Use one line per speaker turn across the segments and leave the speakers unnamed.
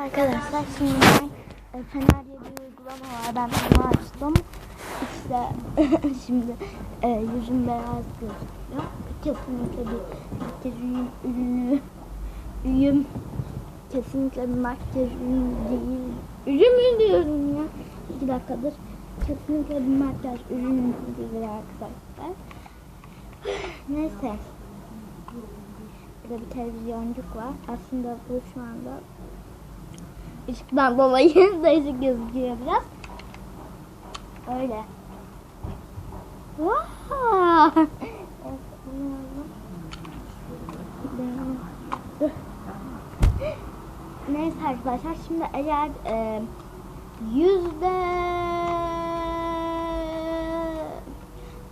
Arkadaşlar şimdi ben e, Fener diye bir uygulama var. Ben bunu açtım. İşte şimdi e, yüzüm beyaz gözüküyor. Kesinlikle bir makyaj ürünü, ürün kesinlikle bir makyaj ürünü değil. Ürün mü diyorum ya? İki dakikadır. Kesinlikle bir makyaj ürünü değil arkadaşlar. Neyse. Burada bir televizyoncuk var. Aslında bu şu anda ışıktan dolayı değişik gözüküyor biraz. Öyle. Wow. Neyse arkadaşlar şimdi eğer e, yüzde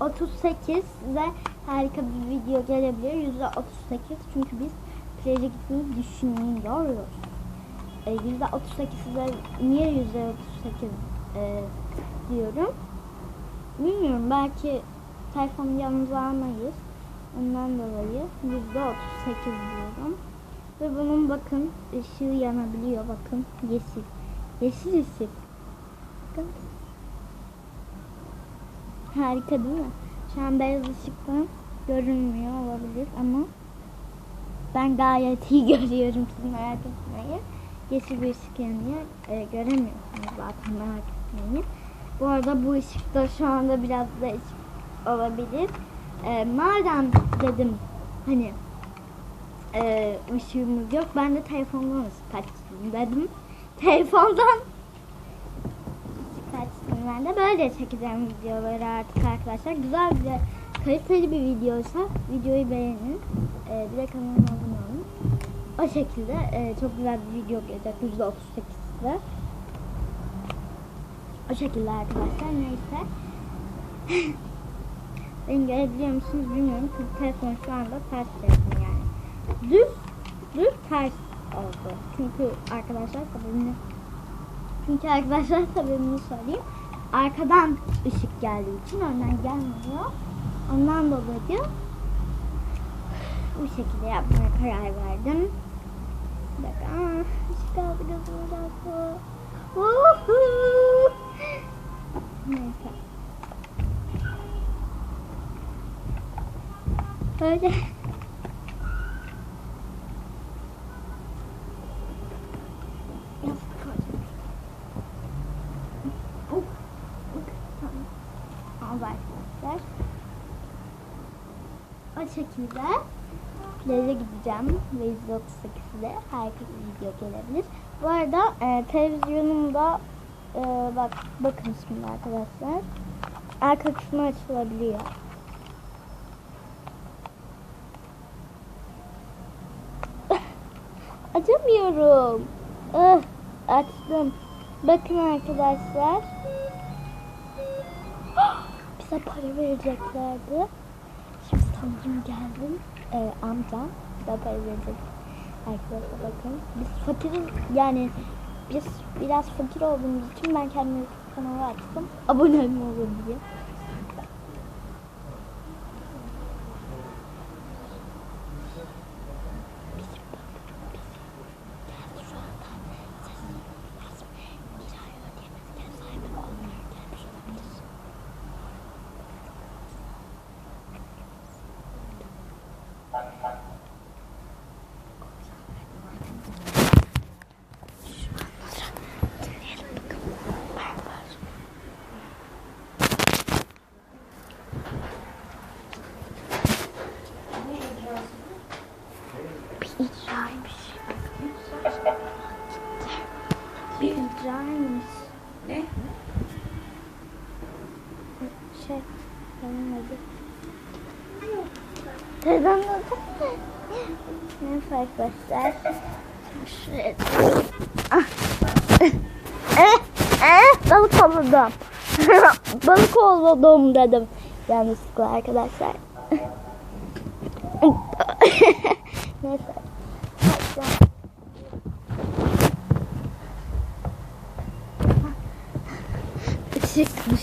38 size harika bir video gelebilir. Yüzde 38 çünkü biz plaja gitmeyi düşünüyoruz. E, Yüzde 38 size niye yüzde 38 e, diyorum. Bilmiyorum belki telefonu yanımıza almayız. Ondan dolayı yüzde 38 diyorum. Ve bunun bakın ışığı yanabiliyor. Bakın yeşil. Yeşil ışık. Bakın. Harika değil mi? Şu an beyaz ışıktan görünmüyor olabilir ama ben gayet iyi görüyorum siz merak etmeyin. Yeşil bir ışık yanıyor. Ee, göremiyorsunuz zaten merak etmeyin. Bu arada bu ışık da şu anda biraz değişik olabilir. Ee, madem dedim hani e, ışığımız yok. Ben de telefondan ışık açtım dedim. Telefondan ışık açtım ben de. Böyle çekeceğim videoları artık arkadaşlar. Güzel bir kaliteli bir videoysa videoyu beğenin. E, bir de kanalıma abone olun. O şekilde e, çok güzel bir video gelecek. %38'de. O şekilde arkadaşlar. Neyse. Beni görebiliyor musunuz bilmiyorum. Çünkü telefon şu anda ters telefon yani. Düz, düz ters oldu. Çünkü arkadaşlar sebebini çünkü arkadaşlar sebebini söyleyeyim. Arkadan ışık geldiği için önden gelmiyor. Ondan dolayı bu şekilde yapmaya karar verdim. Dakika. Gözümü aldı. Woohoo! Neyse. Böyle. Al arkadaşlar. O şekilde plaja gideceğim ve 138'de harika bir video gelebilir. Bu arada e, televizyonumda e, bak bakın şimdi arkadaşlar arka kısmı açılabiliyor. Açamıyorum. Ah, açtım. Bakın arkadaşlar. Bize para vereceklerdi. Şimdi sanırım geldim. Ee, amcam bize para verecek. Arkadaşlar bakın. Biz fakiriz yani biz biraz fakir olduğumuz için ben kendime kanalı açtım. Abone olun diye. Bir icraymış. Bir icraymış.
Ne?
Şey, benim adı. Teyzemin adı. Neyse arkadaşlar. Şuraya. Ah. Eh, eh, balık ovladım. balık ovladım dedim. Yanlışlıkla arkadaşlar. Neyse. c'est